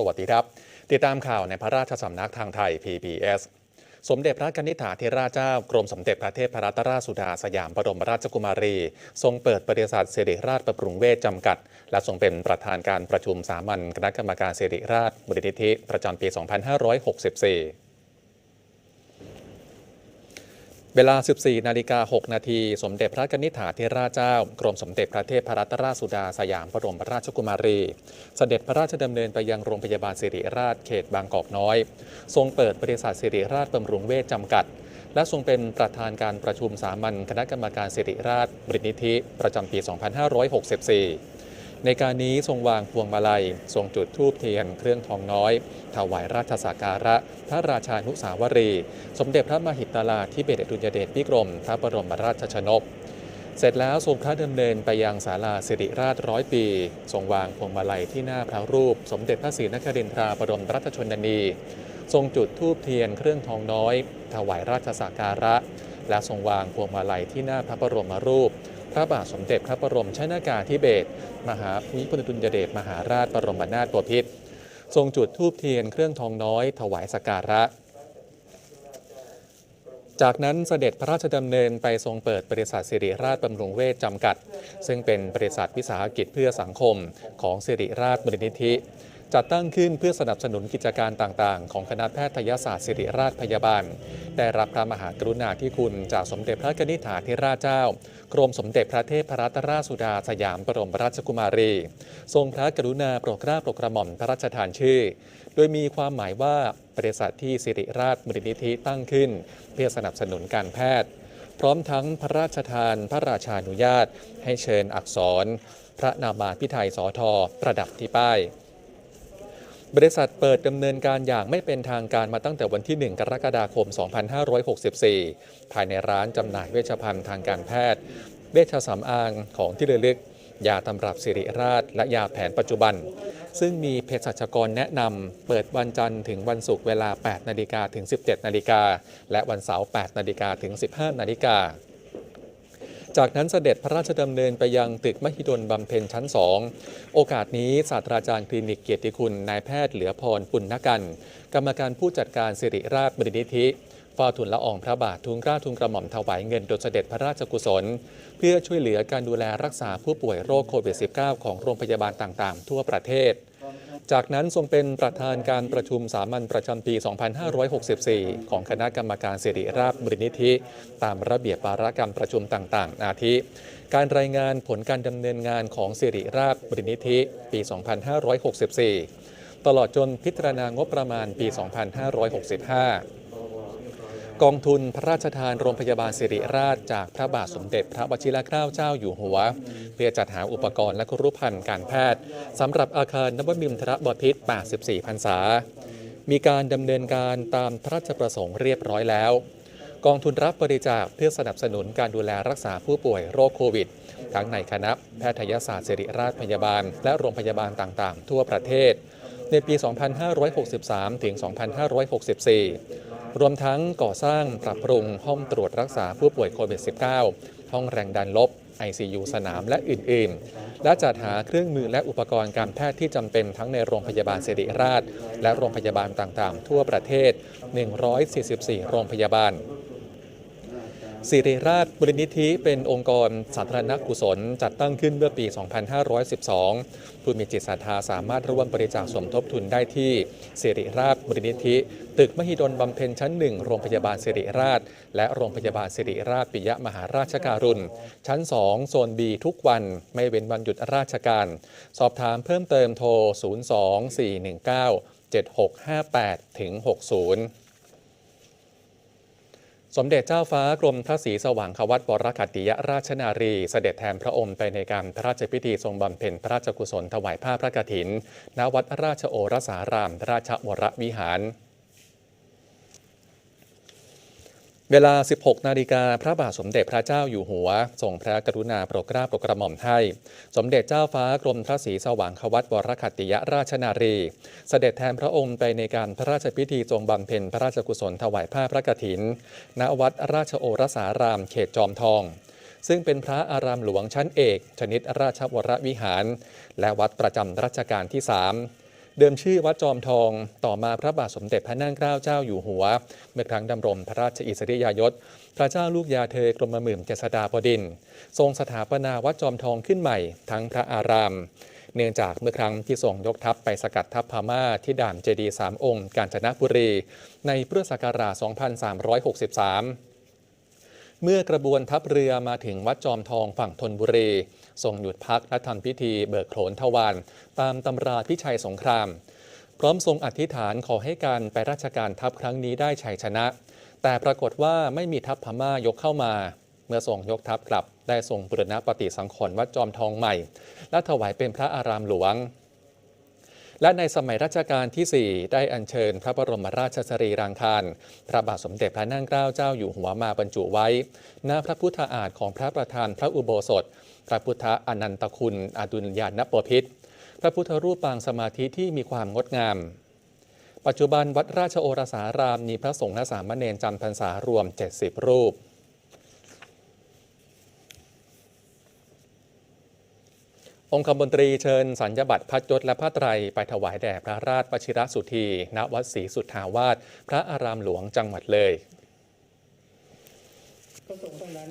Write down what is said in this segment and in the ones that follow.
สวัสดีครับ ติดตามข่าวในพระราชสำนักทางไทย PBS สมเด็จพระกนิษฐาธิราชเจ้ากรมสมเด็จพระเทพรัตนราชสุดาสยามบรมราชกุมารี ทรงเปิดบริษัทสิริราชประปรุงเวชจำกัด และทรงเป็นประธานการประชุมสามัญคณะกรรมการเสิริราชมูลนิธิประจำปี 2564 เวลา 14 นาฬิกา 6 นาที สมเด็จพระนิษฐาธิราชเจ้า กรมสมเด็จพระเทพรัตนราชสุดาสยามบรมราชกุมารี เสด็จพระราชดำเนินไปยังโรงพยาบาลสิริราชเขตบางกอกน้อย ทรงเปิดบริษัทสิริราชบำรุงเวชจำกัด และทรงเป็นประธานการประชุมสามัญคณะกรรมการสิริราชบริณิธิ ประจำปี 2564 ในการนี้ทรงวางพวงมาลัย ทรงจุดธูปเทียนเครื่องทองน้อย ถวายราชสักการะ พระราชานุสาวรี สมเด็จพระมหิตลาธิเบศดุลยเดชพิกรม พระบรมราชชนก เสร็จแล้วทรงพระดำเนินไปยังศาลาสิริราชร้อยปี ทรงวางพวงมาลัยที่หน้าพระรูป สมเด็จพระศรีนครินทราบรมราชชนนี ทรงจุดธูปเทียนเครื่องทองน้อย ถวายราชสักการะ และทรงวางพวงมาลัยที่หน้าพระบรมรูป พระบาทสมเด็จพระบรมชนากาธิเบศรมหาภูมิพลอดุลยเดชมหาราชบรมนาถบพิตรทรงจุดธูปเทียนเครื่องทองน้อยถวายสักการะ จากนั้นเสด็จพระราชดำเนินไปทรงเปิดบริษัทสิริราชบำรุงเวชจำกัด ซึ่งเป็นบริษัทวิสาหกิจเพื่อสังคมของสิริราชมูลนิธิ จัดตั้งขึ้นเพื่อสนับสนุนกิจการต่างๆ ของคณะแพทยศาสตร์ศิริราชพยาบาล ได้รับพระมหากรุณาธิคุณจากสมเด็จพระนิษฐาธิราชเจ้า กรมสมเด็จพระเทพรัตนราชสุดาสยามบรมราชกุมารี ทรงพระกรุณาโปรดเกล้าโปรดกระหม่อมพระราชทานชื่อ โดยมีความหมายว่าบริษัทที่สิริราชมูลนิธิตั้งขึ้น เพื่อสนับสนุนการแพทย์ พร้อมทั้งพระราชทานพระราชานุญาต ให้เชิญอักษร พระนามาพิไทยสอทอประดับที่ป้าย บริษัทเปิดดำเนินการอย่างไม่เป็นทางการมาตั้งแต่วันที่ 1 กรกฎาคม 2564 ภายในร้านจำหน่ายเวชภัณฑ์ทางการแพทย์ เวชสำอางของที่ระลึก ยาตำรับสิริราช และยาแผนปัจจุบัน ซึ่งมีเภสัชกรแนะนำเปิดวันจันทร์ถึงวันศุกร์เวลา 8 นาฬิกาถึง 17 นาฬิกาและวันเสาร์ 8 นาฬิกาถึง 15 นาฬิกา จากนั้นเสด็จพระราชดำเนินไปยังตึกมหิดลบำเพ็ญชั้น2โอกาสนี้ศาสตราจารย์คลินิกเกียรติคุณนายแพทย์เหลือพรปุณณกัน กรรมการผู้จัดการสิริราชบริณิธิเฝ้าทุนละอองพระบาททุนกล้าทุนกระหม่อมถวายเงินโดยเสด็จพระราชกุศล เพื่อช่วยเหลือการดูแลรักษาผู้ป่วยโรคโควิด -19 ของโรงพยาบาลต่างๆ ทั่วประเทศ จากนั้นทรงเป็นประธานการประชุมสามัญประจำปี 2564 ของคณะกรรมการสิริราชบรินิธิ ตามระเบียบวาระกรรมประชุมต่างๆ อาทิ การรายงานผลการดำเนินงานของสิริราชบรินิธิ ปี 2564 ตลอดจนพิจารณางบประมาณปี 2565 กองทุนพระราชทานโรงพยาบาลสิริราชจากพระบาทสมเด็จพระวชิรเกล้าเจ้าอยู่หัว เพื่อจัดหาอุปกรณ์และครุภัณฑ์การแพทย์สำหรับอาคารนวมินทรบพิตร 84 พรรษา มีการดำเนินการตามพระราชประสงค์เรียบร้อยแล้ว กองทุนรับบริจาคเพื่อสนับสนุนการดูแลรักษาผู้ป่วยโรคโควิด ทั้งในคณะแพทยศาสตร์ศิริราชพยาบาล และโรงพยาบาลต่างๆ ทั่วประเทศ ในปี 2563 ถึง 2564 รวมทั้งก่อสร้างปรับปรุงห้องตรวจรักษาผู้ป่วยโควิด -19 ห้องแรงดันลบ ICU สนามและอื่น ๆ และจัดหาเครื่องมือและอุปกรณ์การแพทย์ที่จำเป็นทั้งในโรงพยาบาลสิริราช และโรงพยาบาลต่าง ๆ ทั่วประเทศ 144 โรงพยาบาล สิริราชบริณิธิเป็นองค์กรสาธารณกุศล จัดตั้งขึ้นเมื่อปี 2512 ผู้มีจิตศรัทธาสามารถร่วมบริจาคสมทบทุนได้ที่สิริราชบริณิธิ ตึกมหิดลบำเพ็ญชั้นหนึ่งโรงพยาบาลสิริราช และโรงพยาบาลสิริราชปิยมหาราชการุณ ชั้น 2 โซน B ทุกวันไม่เว้นวันหยุดราชการ สอบถามเพิ่มเติมโทร 02419 7658ถึง60 สมเด็จเจ้าฟ้ากรมพระศรีสว่างควัตวรคัตติยราชนารี เสด็จแทนพระองค์ไปในการพระราชพิธีทรงบำเพ็ญพระราชกุศลถวายผ้าพระกฐิน ณ วัดราชโอรสาราม ราชวรวิหาร เวลา 16 นาฬิกา พระบาทสมเด็จพระเจ้าอยู่หัว ทรงพระกรุณาโปรดเกล้าโปรดกระหม่อมให้ สมเด็จเจ้าฟ้ากรมพระศรีสว่างควัตวรคัตติยราชนารี เสด็จแทนพระองค์ไปในการพระราชพิธีทรงบำเพ็ญพระราชกุศลถวายผ้าพระกฐิน ณ วัดราชโอรสาราม เขตจอมทอง ซึ่งเป็นพระอารามหลวงชั้นเอก ชนิดราชวรวิหาร และวัดประจำรัชกาลที่ 3 เดิมชื่อวัดจอมทอง ต่อมาพระบาทสมเด็จพระนั่งเกล้าเจ้าอยู่หัว เมื่อครั้งดำรงพระราชอิสริยยศ พระเจ้าลูกยาเธอกรมหมื่นเจษฎาบดิน ทรงสถาปนาวัดจอมทองขึ้นใหม่ ทั้งพระอาราม เนื่องจากเมื่อครั้งที่ทรงยกทัพไปสกัดทัพพม่าที่ด่านเจดีสามองค์กาญจนบุรี ในพุทธศักราช 2363 เมื่อกระบวนทัพเรือมาถึงวัดจอมทองฝั่งธนบุรีทรงหยุดพักและทำพิธีเบิกโขนทวารตามตำราพิชัยสงคราม พร้อมทรงอธิษฐานขอให้การไปราชการทัพครั้งนี้ได้ชัยชนะ แต่ปรากฏว่าไม่มีทัพพม่ายกเข้ามา เมื่อทรงยกทัพกลับ ได้ทรงบุรณปฏิสังขรณ์วัดจอมทองใหม่ และถวายเป็นพระอารามหลวง และในสมัยรัชกาลที่ 4 ได้อัญเชิญพระบรมราชสรีรางคารพระบาทสมเด็จพระนั่งเกล้าเจ้าอยู่หัวมาบรรจุไว้หน้าพระพุทธอาฏของพระประธานพระอุโบสถ พระพุทธอนันตคุณอดุลยานปพิธพระพุทธรูปปางสมาธิที่มีความงดงามปัจจุบันวัดราชโอรสารามมีพระสงฆ์และสามเณรจำพรรษารวม 70 รูป องคมนตรีเชิญสัญญบัตรพัดยศและผ้าไตรไปถวายแด่พระราชวชิรสุธีณวัดศรีสุทธาวาสพระอารามหลวงจังหวัดเลยเท่านั้น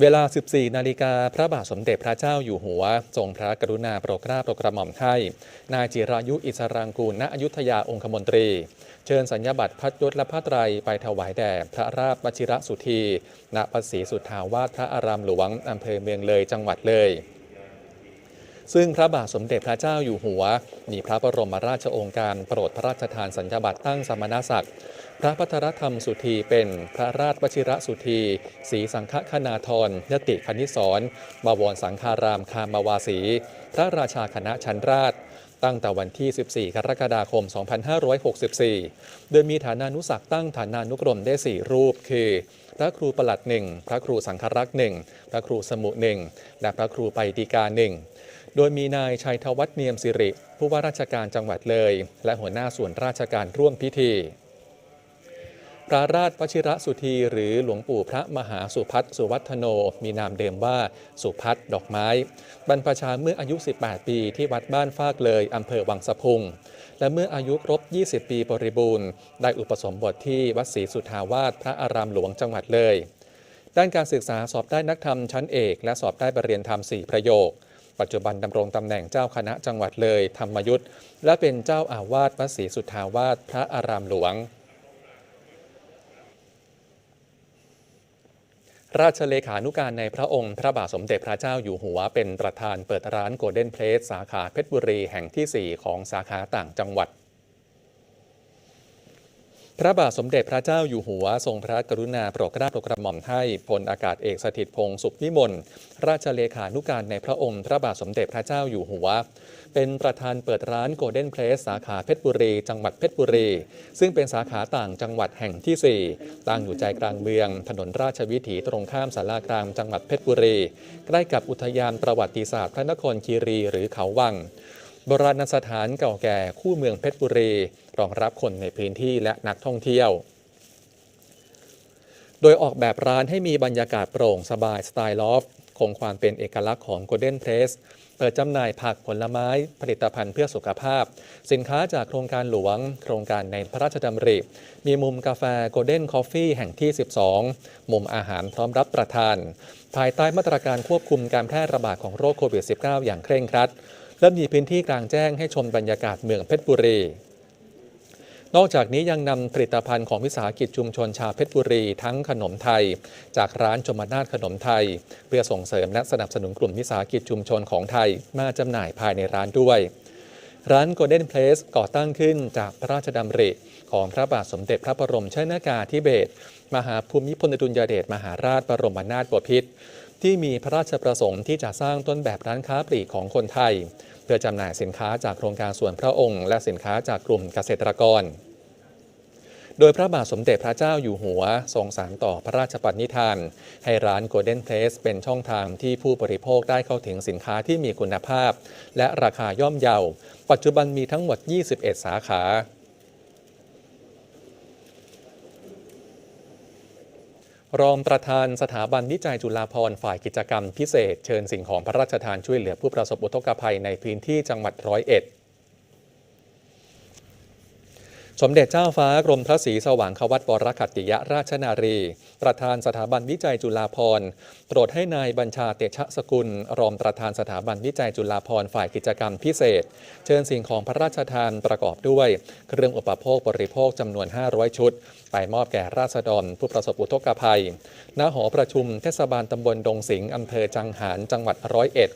เวลา 14 นาฬิกา พระบาทสมเด็จพระเจ้าอยู่หัว ทรงพระกรุณาโปรดเกล้าโปรดกระหม่อมให้ นายจิรายุอิสรางกูล ณ อยุธยาองคมนตรี เชิญสัญญบัตรพัดยศและผ้าไตรไปถวายแด่พระราชวชิรสุธีณวัดศรีสุทธาวาสพระอารามหลวง อำเภอเมืองเลย จังหวัดเลย ซึ่งพระบาทสมเด็จพระเจ้าอยู่หัว มีพระบรมราชโองการโปรดพระราชทานสัญญบัตรตั้งสมณศักดิ์ พระพัทรธรรมสุธีเป็นพระราชวชิระสุธีศรีสังฆคณาธรยติคณิสรบวรสังฆารามคามาวาสี พระราชาคณะชั้นราชตั้งแต่วันที่ 14 กรกฎาคม 2564 โดยมีฐานานุสักตั้งฐานานุกรมได้ 4 รูป คือ พระครูประหลัดหนึ่ง พระครูสังฆรักษ์หนึ่ง พระครูสมุหนึ่ง และพระครูไปติกาหนึ่ง โดยมีนายชัยธวัฒน์เนียมสิริ ผู้ว่าราชการจังหวัดเลย และหัวหน้าส่วนราชการร่วมพิธีพระราชวชิระสุธีหรือหลวงปู่พระมหาสุพัฒสุวัฒโน มีนามเดิมว่าสุพัฒดอกไม้ บรรพชาเมื่ออายุ 18 ปีที่วัดบ้านฟากเลยอำเภอวังสะพุง และเมื่ออายุครบ 20 ปีบริบูรณ์ ได้อุปสมบทที่วัดศรีสุทธาวาสพระอารามหลวงจังหวัดเลย ด้านการศึกษาสอบได้นักธรรมชั้นเอก และสอบได้บรเรียนธรรม 4 ประโยค ปัจจุบันดำรงตำแหน่งเจ้าคณะจังหวัดเลย ธรรมยุทธและเป็นเจ้าอาวาสวัดศรีสุทธาวาสพระอารามหลวง ราชเลขานุการในพระองค์ พระบาทสมเด็จพระเจ้าอยู่หัวเป็นประธานเปิดร้านโกลเด้นเพลสสาขาเพชรบุรีแห่งที่ 4 ของสาขาต่างจังหวัด พระบาทสมเด็จพระเจ้าอยู่หัว ทรงพระกรุณาโปรดเกล้าโปรดกระหม่อมให้พลอากาศเอกสถิตพงศ์สุขวิมลราชเลขานุการในพระองค์ พระบาทสมเด็จพระเจ้าอยู่หัว เป็นประธานเปิดร้านโกลเด้นเพลสสาขาเพชรบุรี จังหวัดเพชรบุรี ซึ่งเป็นสาขาต่างจังหวัดแห่งที่ 4 ตั้งอยู่ใจกลางเมือง ถนนราชวิถีตรงข้ามสารากลางจังหวัดเพชรบุรี ใกล้กับอุทยานประวัติศาสตร์พระนครคีรีหรือเขาวัง โบราณสถานเก่าแก่คู่เมืองเพชรบุรี รองรับคนในพื้นที่และนักท่องเที่ยว โดยออกแบบร้านให้มีบรรยากาศโปร่งสบายสไตล์ลอฟคงความเป็นเอกลักษณ์ของ Golden Place เปิดจำหน่ายผักผลไม้ผลิตภัณฑ์เพื่อสุขภาพ สินค้าจากโครงการหลวง โครงการในพระราชดำริ มีมุมกาแฟ Golden Coffee แห่งที่ 12 มุมอาหารพร้อมรับประทาน ภายใต้มาตรการควบคุมการแพร่ระบาดของโรคโควิด -19 อย่างเคร่งครัด และมีพื้นที่กลางแจ้งให้ชมบรรยากาศเมืองเพชรบุรี นอกจากนี้ยังนำผลิตภัณฑ์ของวิสาหกิจชุมชนชาวเพชรบุรี ทั้งขนมไทย จากร้านจมนาทขนมไทย เพื่อส่งเสริมและสนับสนุนกลุ่มวิสาหกิจชุมชนของไทยมาจำหน่ายภายในร้านด้วย ร้าน Golden Place ก่อตั้งขึ้นจากพระราชดำริของพระบาทสมเด็จพระบรมชนากาธิเบศรมหาภูมิพลอดุลยเดชมหาราชบรมนาถบพิตร ที่มีพระราชประสงค์ที่จะสร้างต้นแบบร้านค้าปลีกของคนไทย เพื่อจำหน่ายสินค้าจากโครงการส่วนพระองค์ และสินค้าจากกลุ่มเกษตรกร โดยพระบาทสมเด็จพระเจ้าอยู่หัว ทรงสานต่อพระราชปณิธาน ให้ร้าน Golden Place เป็นช่องทางที่ผู้บริโภคได้เข้าถึงสินค้าที่มีคุณภาพ และราคาย่อมเยา ปัจจุบันมีทั้งหมด 21 สาขา รองประธานสถาบันวิจัยจุฬาภรณ์ฝ่ายกิจกรรมพิเศษ เชิญสิ่งของพระราชทานช่วยเหลือผู้ประสบอุทกภัยในพื้นที่จังหวัดร้อยเอ็ด สมเด็จเจ้าฟ้ากรมพระศรีสว่างควัตวรคัตติยราชนารี ประธานสถาบันวิจัยจุฬาภรณ์โปรดให้นายบัญชาเตชะสกุล รองประธานสถาบันวิจัยจุฬาภรณ์ฝ่ายกิจกรรมพิเศษ เชิญสิ่งของพระราชทานประกอบด้วย เครื่องอุปโภคบริโภคจำนวน 500 ชุด ไปมอบแก่ราษฎรผู้ประสบอุทกภัย ณ หอประชุมเทศบาลตำบลดงสิงห์อำเภอจังหารจังหวัดร้อยเอ็ด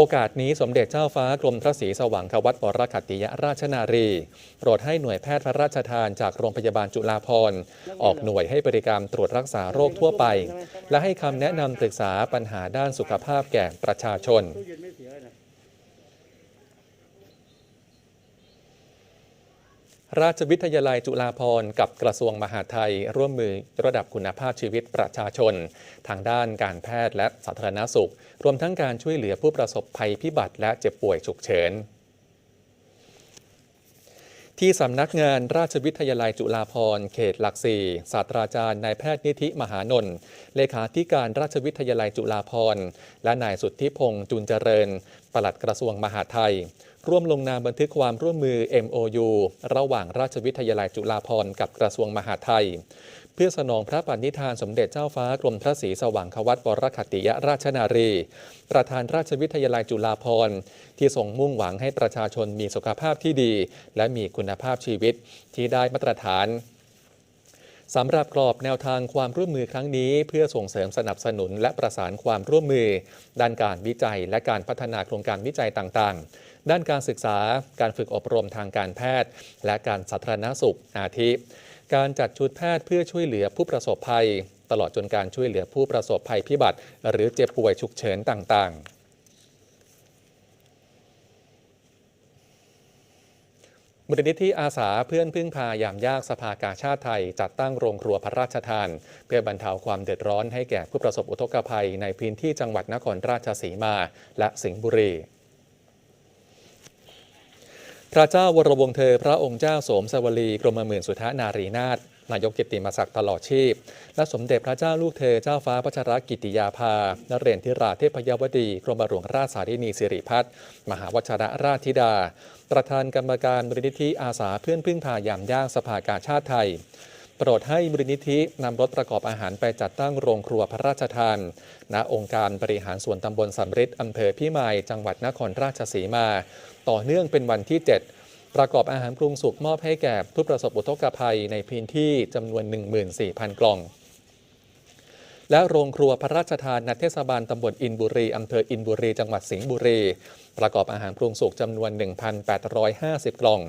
โอกาสนี้สมเด็จเจ้าฟ้ากรมพระศรีสว่างควัตวรคัตติยราชนารี โปรดให้หน่วยแพทย์พระราชทานจากโรงพยาบาลจุฬาภรณ์ออกหน่วยให้บริการตรวจรักษาโรคทั่วไป และให้คำแนะนำปรึกษาปัญหาด้านสุขภาพแก่ประชาชน ตู้เย็นไม่เสียนะ ราชวิทยาลัยจุฬาภรณ์กับกระทรวงมหาดไทย ร่วมมือระดับคุณภาพชีวิตประชาชน ทางด้านการแพทย์และสาธารณสุข รวมทั้งการช่วยเหลือผู้ประสบภัยพิบัติและเจ็บป่วยฉุกเฉินที่สำนักงานราชวิทยาลัยจุฬาภรณ์เขตหลักสี่ศาสตราจารย์นายแพทย์นิธิมหานนท์เลขาธิการราชวิทยาลัยจุฬาภรณ์และนายสุทธิพงษ์จุนเจริญ ปลัดกระทรวงมหาดไทย ร่วมลงนามบันทึกความร่วมมือ MOU ระหว่างราชวิทยาลัยจุฬาภรณ์กับกระทรวงมหาดไทย เพื่อสนองพระปณิธานสมเด็จเจ้าฟ้ากรมพระศรีสว่างควัตวรคัตติยราชนารี ประธานราชวิทยาลัยจุฬาภรณ์ที่ทรงมุ่งหวังให้ประชาชนมีสุขภาพที่ดี และมีคุณภาพชีวิตที่ได้มาตรฐานสำหรับกรอบแนวทางความร่วมมือครั้งนี้ เพื่อส่งเสริมสนับสนุนและประสานความร่วมมือ ด้านการวิจัยและการพัฒนาโครงการวิจัยต่างๆ ด้านการศึกษา การฝึกอบรมทางการแพทย์ และการสาธารณสุขอาทิ การจัดชุดแพทย์เพื่อช่วยเหลือผู้ประสบภัย ตลอดจนการช่วยเหลือผู้ประสบภัยพิบัติ หรือเจ็บป่วยฉุกเฉินต่างๆมูลนิธิอาสาเพื่อนพึ่งพายามยากสภากาชาติไทย จัดตั้งโรงครัวพระราชทาน เพื่อบรรเทาความเดือดร้อนให้แก่ผู้ประสบอุทกภัยในพื้นที่จังหวัดนครราชสีมา และสิงห์บุรี พระเจ้าวรวงเธอ พระองค์เจ้าโสมสวลีกรมหมื่นสุทธนารีนาถนายกกิตติมศักดิ์ตลอดชีพ และสมเด็จพระเจ้าลูกเธอเจ้าฟ้าพัชรกิติยาภานเรนทิราเทพยวดี กรมหลวงราชสารินีสิริพัฒน์มหาวชรราชธิดา ประธานกรรมการมูลนิธิอาสาเพื่อนพึ่งพายามย่างสภากาชาติไทย โปรดให้มูลนิธินำรถประกอบอาหารไปจัดตั้งโรงครัวพระราชทาน ณ องค์การบริหารส่วนตำบลสำริดอำเภอพิมาย จังหวัดนครราชสีมา ต่อเนื่องเป็นวันที่ 7ประกอบอาหารปรุงสุกมอบให้แก่ผู้ประสบอุทกภัยในพื้นที่จำนวน 14,000 กล่อง และโรงครัวพระราชทานณเทศบาลตำบลอินบุรีอำเภออินบุรีจังหวัดสิงห์บุรีประกอบอาหารปรุงสุกจำนวน 1,850 กล่อง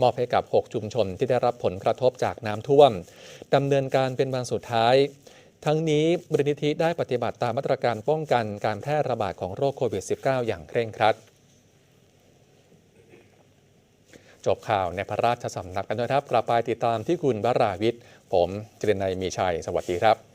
มอบให้กับ 6 ชุมชนที่ได้รับผลกระทบจากน้ำท่วมดำเนินการเป็นวันสุดท้าย ทั้งนี้มูลนิธิได้ปฏิบัติตามมาตรการป้องกันการแพร่ระบาดของโรคโควิด -19 อย่างเคร่งครัดจบข่าวในพระราชสำนักกันด้วยครับ กลับไปติดตามที่คุณบราวิทย์ ผมจรินัยมีชัย สวัสดีครับ